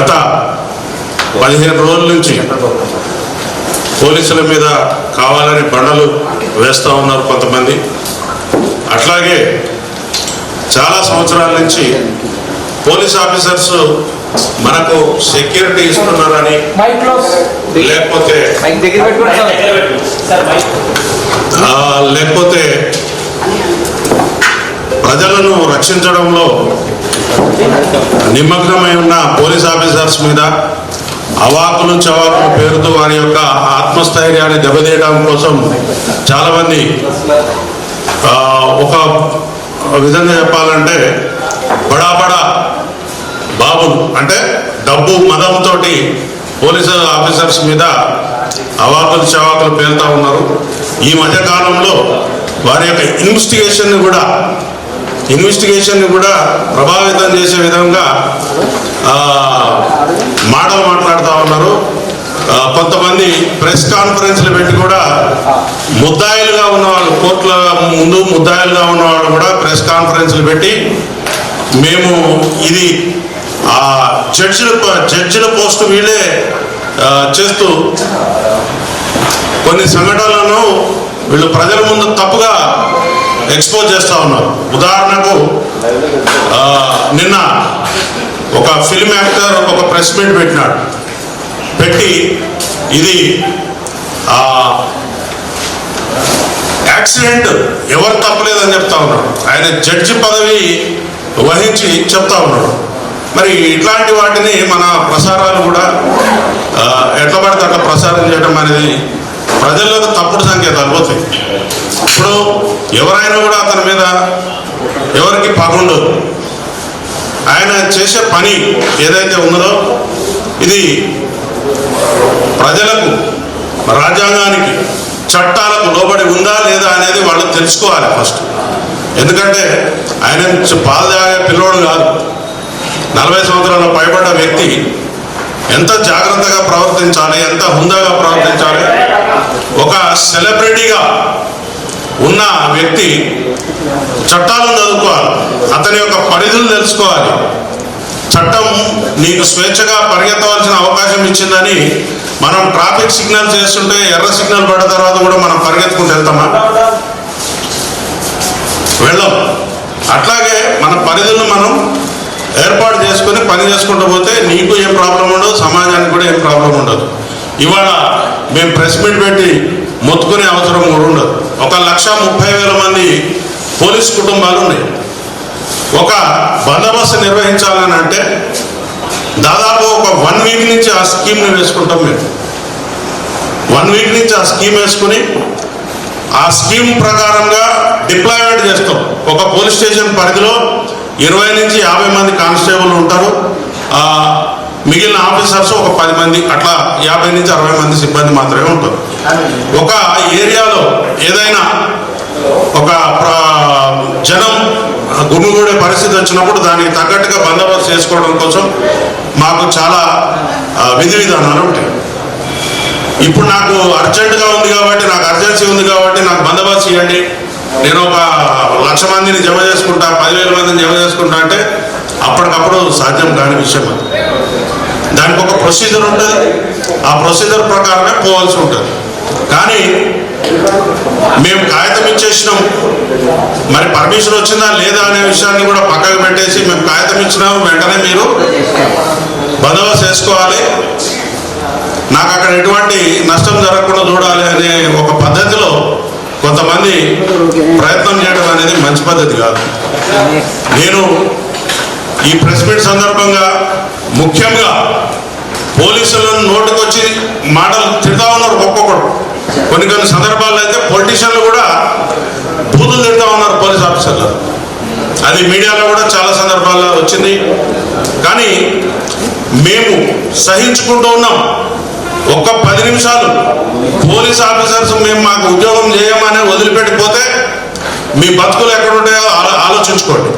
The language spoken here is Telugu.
గత పదిహేను రోజుల నుంచి పోలీసుల మీద కావాలని బండలు వేస్తూ ఉన్నారు కొంతమంది. అట్లాగే చాలా సంవత్సరాల నుంచి పోలీస్ ఆఫీసర్స్ మనకు సెక్యూరిటీ ఇస్తున్నారని లేకపోతే లేకపోతే ప్రజలను రక్షించడంలో నిమగ్నమై ఉన్న పోలీస్ ఆఫీసర్స్ మీద అవాకులు చవాకులు పేరుతో వారి యొక్క ఆత్మస్థైర్యాన్ని దెబ్బతీయడం కోసం చాలామంది ఒక విధంగా చెప్పాలంటే బడా బడా బాబులు అంటే డబ్బు మదంతో పోలీసు ఆఫీసర్స్ మీద అవాకులు చవాకులు పేరుతూ ఉన్నారు. ఈ మధ్య కాలంలో వారి యొక్క ఇన్వెస్టిగేషన్ కూడా ఇన్వెస్టిగేషన్ కూడా ప్రభావితం చేసే విధంగా మాటలు మాట్లాడుతూ ఉన్నారు. కొంతమంది ప్రెస్ కాన్ఫరెన్స్లు పెట్టి కూడా ముద్దాయిలుగా ఉన్నవాళ్ళు కోర్టుల ముందు ముద్దాయిలుగా ఉన్నవాళ్ళు కూడా ప్రెస్ కాన్ఫరెన్స్లు పెట్టి మేము ఇది ఆ జడ్జిల జడ్జిల పోస్టు వీళ్ళే చేస్తూ కొన్ని సంఘటనలను వీళ్ళు ప్రజల ముందు తప్పుగా ఎక్స్పోజ్ చేస్తూ ఉన్నారు ఉదాహరణకు నిన్న ఒక ఫిల్మ్ యాక్టర్ ఒక ప్రెస్ మీట్ పెట్టినాడు. పెట్టి ఇది యాక్సిడెంట్ ఎవరు తప్పలేదని చెప్తా ఉన్నాడు ఆయన జడ్జి పదవి వహించి చెప్తా ఉన్నాడు మరి ఇట్లాంటి వాటిని మన ప్రసారాలు కూడా ఎట్లా పడితే అట్లా ప్రసారం చేయడం అనేది ప్రజలకు తప్పుడు సంకేతాలు పోతాయి. ఇప్పుడు ఎవరైనా కూడా అతని మీద ఎవరికి పగుండదు. ఆయన చేసే పని ఏదైతే ఉన్నదో ఇది ప్రజలకు రాజ్యాంగానికి చట్టాలకు లోబడి ఉందా లేదా అనేది వాళ్ళు తెలుసుకోవాలి ఫస్ట్. ఎందుకంటే ఆయన పాదజాగే పిల్లోడు కాదు. నలభై సంవత్సరాల పైబడ్డ వ్యక్తి ఎంత జాగ్రత్తగా ప్రవర్తించాలి ఎంత హుందాగా ప్రవర్తించాలి? ఒక సెలబ్రిటీగా ఉన్న వ్యక్తి చట్టాలను చదువుకోవాలి. అతని యొక్క పరిధులు తెలుసుకోవాలి. చట్టం నీకు స్వేచ్ఛగా పరిగెత్తవలసిన అవకాశం ఇచ్చిందని మనం ట్రాఫిక్ సిగ్నల్ చేస్తుంటే ఎర్ర సిగ్నల్ పడ్డ తర్వాత కూడా మనం పరిగెత్తుకుంటూ వెళ్తామా? వెళ్ళం. అట్లాగే మన పరిధులను మనం ఏర్పాటు చేసుకొని పని చేసుకుంటూ పోతే నీకు ఏం ప్రాబ్లం ఉండదు సమాజానికి కూడా ఏం ప్రాబ్లం ఉండదు. ఇవాళ మేము ప్రెస్ మీట్ పెట్టి మొత్తుకునే అవసరం కూడా ఉండదు. ఒక లక్ష ముప్పై వేల మంది పోలీస్ కుటుంబాలు ఉన్నాయి ఒక బందోబస్తు నిర్వహించాలని అంటే దాదాపు ఒక వన్ వీక్ నుంచి ఆ స్కీమ్ని వేసుకుంటాం మేము. వన్ వీక్ నుంచి ఆ స్కీమ్ వేసుకుని ఆ స్కీమ్ ప్రకారంగా డిప్లాయ్మెంట్ చేస్తాం. ఒక పోలీస్ స్టేషన్ పరిధిలో ఇరవై నుంచి యాభై మంది కానిస్టేబుల్ ఉంటారు. ఆ, మిగిలిన ఆఫీసర్స్ ఒక పది మంది అట్లా యాభై నుంచి అరవై మంది సిబ్బంది మాత్రమే ఉంటారు. ఒక ఏరియాలో ఏదైనా ఒక జనం గుమిగూడే పరిస్థితి వచ్చినప్పుడు దానికి తగ్గట్టుగా బందోబస్తు చేసుకోవడం కోసం మాకు చాలా విధి విధానాలు ఉంటాయి. ఇప్పుడు నాకు అర్జెంటుగా ఉంది కాబట్టి నాకు అర్జెన్సీ ఉంది కాబట్టి నాకు బందోబస్తు ఇవ్వండి నేను ఒక లక్ష మందిని జమ చేసుకుంటా పదివేల మందిని జమ చేసుకుంటా అంటే అప్పటికప్పుడు సాధ్యం కాని విషయం దానికి ఒక ప్రొసీజర్ ఉంటుంది. ఆ ప్రొసీజర్ ప్రకారమే పోవాల్సి ఉంటుంది. కానీ మేము కాగితం ఇచ్చేసినాం. మరి పర్మిషన్ వచ్చిందా లేదా అనే విషయాన్ని కూడా పక్కకు పెట్టేసి మేము కాగితం ఇచ్చినాము. వెంటనే మీరు బందోబస్తు చేసుకోవాలి. నాకు అక్కడ ఎటువంటి నష్టం జరగకుండా చూడాలి అనే ఒక పద్ధతిలో కొంతమంది ప్రయత్నం చేయడం అనేది మంచి పద్ధతి కాదు. నేను ఈ ప్రెస్ మీట్ సందర్భంగా ముఖ్యంగా పోలీసులను నోటికొచ్చి మాటలు తిడతా ఉన్నారు ఒక్కొక్కడు కొన్ని కొన్ని సందర్భాల్లో అయితే పొలిటీషియన్లు కూడా బూతులు తిడతా ఉన్నారు పోలీస్ ఆఫీసర్లు. అది మీడియాలో కూడా చాలా సందర్భాల్లో వచ్చింది. కానీ మేము సహించుకుంటూ ఉన్నాం. ఒక్క పది నిమిషాలు పోలీస్ ఆఫీసర్స్ మేము మాకు ఉద్యోగం చేయమని వదిలిపెట్టిపోతే మీ బతుకులు ఎక్కడ ఉంటాయో ఆలో- ఆలోచించుకోండి.